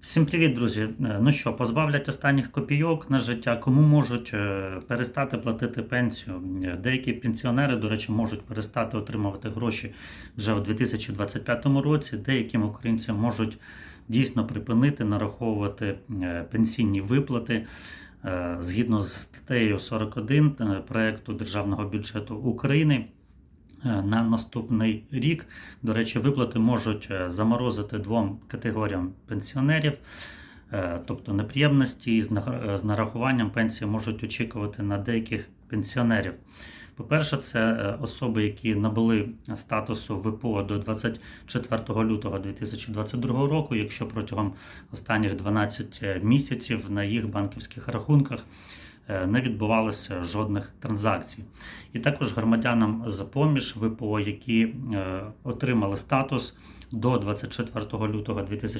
Всім привіт, друзі. Е, Ну що, позбавлять останніх копійок на життя, кому можуть е, перестати платити пенсію. Е, Деякі пенсіонери, до речі, можуть перестати отримувати гроші вже у 2025 році. Деяким українцям можуть дійсно припинити нараховувати пенсійні виплати. Згідно з статтею 41 е, проекту державного бюджету України. Е, На наступний рік, до речі, виплати можуть е, заморозити двом категоріям пенсіонерів, Е, тобто неприємності з нарахуванням пенсії можуть очікувати на деяких пенсіонерів. По-перше, це особи, які набули статусу ВПО до 24 лютого 2022 року, якщо протягом останніх 12 місяців на їх банківських рахунках не відбувалося жодних транзакцій. І також громадянам за поміж ВПО, які е, отримали статус до 24 лютого 2022